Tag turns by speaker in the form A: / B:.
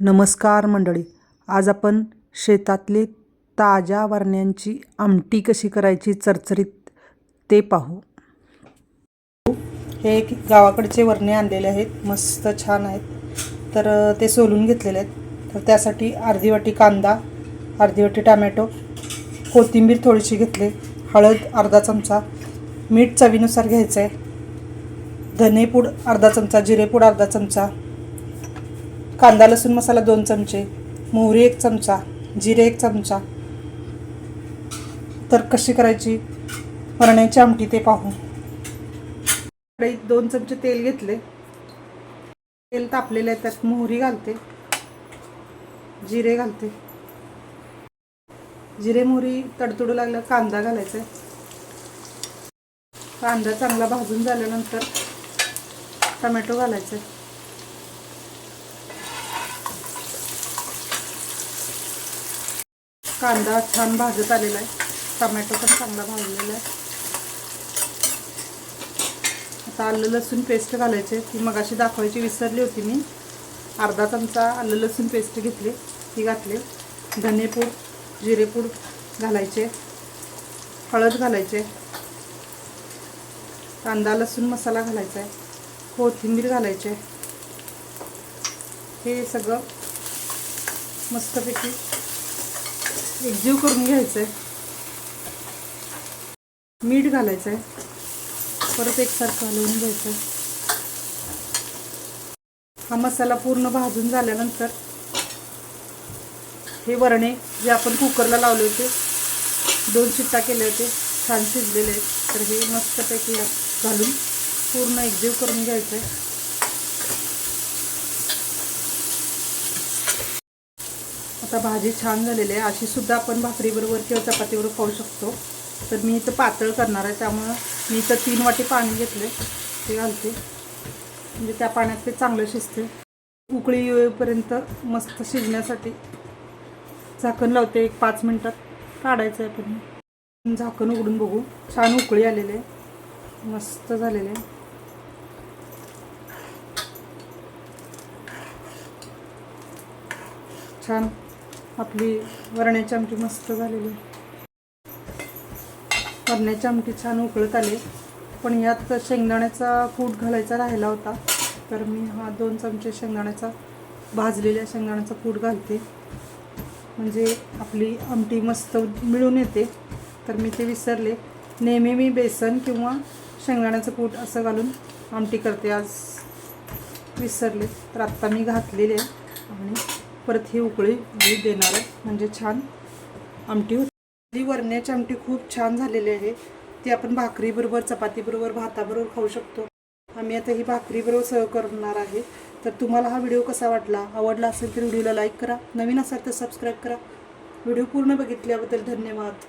A: नमस्कार मंडळी आज आपण शेतातले ताज्या वरण्यांची आमटी कशी करायची चरचरीत ते पाहू. हे एक गावाकडचे वरणे आणलेले आहेत मस्त छान आहेत. तर ते सोलून घेतलेले आहेत. तर त्यासाठी अर्धी वाटी कांदा अर्धी वाटी टमॅटो कोथिंबीर थोडीशी घेतली हळद अर्धा चमचा मीठ चवीनुसार घ्यायचं आहे धनेपूड अर्धा चमचा जिरेपूड अर्धा चमचा कांदा लसूण मसाला दोन चमचे मोहरी एक चमचा जिरे एक चमचा. तर कशी करायची? वरण्याची आमटी ते पाहू. कढईत दोन चमचे तेल घेतले. तेल तापलेलं आहे त्यात मोहरी घालते. जिरे घालते. जिरे मोहरी तडतडू लागलं कांदा घालायचा आहे. कांदा चांगला भाजून झाल्यानंतर टमॅटो घालायचा कांदा छान भाजत आलेला आहे. टमॅटो पण चांगला भाजलेला आहे. आता आलं लसूण पेस्ट घालायचे ती मगाशी दाखवायची विसरली होती मी. अर्धा चमचा आलं लसूण पेस्ट घेतली. ती घातली. धनेपूड जिरेपूड घालायचे. हळद घालायचे कांदा लसूण मसाला घालायचा आहे. कोथिंबीर घालायचे हे सगळं मस्तपैकी एकजीव करून घ्यायचं आहे मीठ घालायचं आहे परत एकसारखं हलवून घ्यायचं आहे हा मसाला पूर्ण भाजून झाल्यानंतर हे वरणे जे आपण कुकरला लावले होते दोन शिट्टा केले होते छान शिजलेले आहेत. तर हे मस्तपैकी घालून पूर्ण एकजीव करून घ्यायचं आहे आता भाजी छान झालेली आहे. अशी सुद्धा आपण भाकरीबरोबर किंवा चपातीबरोबर खाऊ शकतो. तर मी इथं पातळ करणार आहे. त्यामुळं मी इथं तीन वाटी पाणी घेतले ते घालते. म्हणजे त्या पाण्यात ते चांगलं शिजते. उकळी येईपर्यंत मस्त शिजण्यासाठी झाकण लावते. एक पाच मिनटात काढायचं आहे पण झाकण उघडून बघू. छान उकळी आलेली आहे. मस्त झालेले आहे. छान आपली वरण्याची आमटी मस्त झालेली. वरण्याची आमटी छान उकळत आले. पण यात शेंगदाण्याचा कूट घालायचा राहिला होता. तर मी हा दोन चमचे शेंगदाण्याचा भाजलेल्या शेंगदाण्याचा कूट घालते. म्हणजे आपली आमटी मस्त मिळून येते. तर मी ते विसरले. नेहमी मी बेसन किंवा शेंगदाण्याचं कूट असं घालून आमटी करते आज. विसरले. तर आत्ता मी घातलेले. आहे आणि परत ही उकळी मी देणार आहे. म्हणजे छान आमटी होती. वरण्याची आमटी खूप छान झालेली आहे. ती आपण भाकरीबरोबर चपातीबरोबर भाताबरोबर खाऊ शकतो. आम्ही आता ही भाकरीबरोबर सर्व करणार आहे. तर तुम्हाला हा व्हिडिओ कसा वाटला आवडला असेल तर व्हिडिओला लाईक करा. नवीन असाल तर सबस्क्राईब करा. व्हिडिओ पूर्ण बघितल्याबद्दल धन्यवाद.